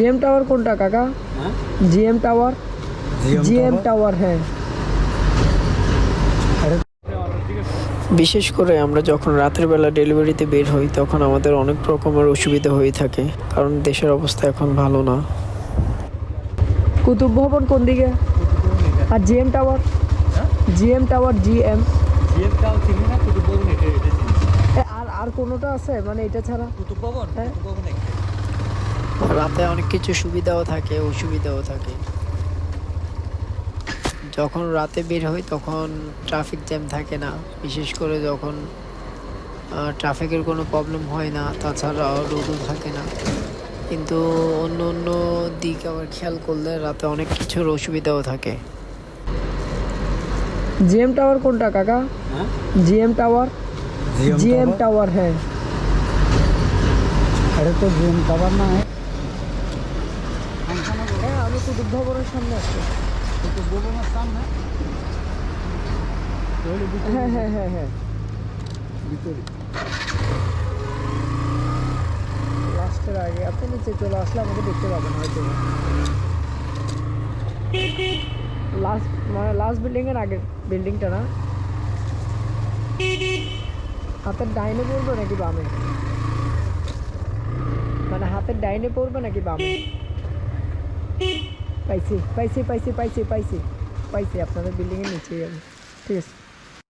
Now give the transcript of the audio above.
GM tower কোনটা কাকা? GM tower GM tower হ্যাঁ। বিশেষ করে আমরা যখন রাতের বেলা ডেলিভারিতে বের হই তখন আমাদের অনেক রকমের অসুবিধা হয়ে থাকে কারণ দেশের অবস্থা এখন ভালো না। কুতুব ভবন কোন দিকে? আর GM tower GM tower GM জিএমটাও চিনি না কুতুব ভবন এটা এটা চিনি। আর আর কোনোটা আছে? মানে এটা ছাড়া? কুতুব ভবন? হ্যাঁ। রাতে অনেক কিছু সুবিধাও থাকে অসুবিধাও থাকে। যখন রাতে বের হই তখন ট্রাফিক জ্যাম থাকে না। বিশেষ করে যখন ট্রাফিকের কোনো প্রবলেম হয় না তাছাড়া রোদও থাকে না। কিন্তু অন্য অন্য দিক আবার খেয়াল করলে রাতে অনেক কিছুর অসুবিধাও থাকে। জিএম টাওয়ার কোনটা কাকা? হ্যাঁ? জিএম টাওয়ার জিএম টাওয়ার হ্যাঁ। এটা তো জিএম টাওয়ার না হ্যাঁ আমি কুতুব ভবনের সামনে তাহলে হ্যাঁ হ্যাঁ। হ্যাঁ হ্যাঁ লাস্টের আগে আপনি নিচে আসলে আমাকে দেখতে পাবেন হয়তো লাস্ট মানে লাস্ট বিল্ডিং এর আগের বিল্ডিংটা না হাতের ডাইনে পড়বে নাকি বামে মানে হাতের ডাইনে পড়বে নাকি বামে পাইছি পাইছি পাইছি পাইছি পাইছি পাইছি। আপনাদের বিল্ডিংয়ের নিচেই আমি ঠিক আছে।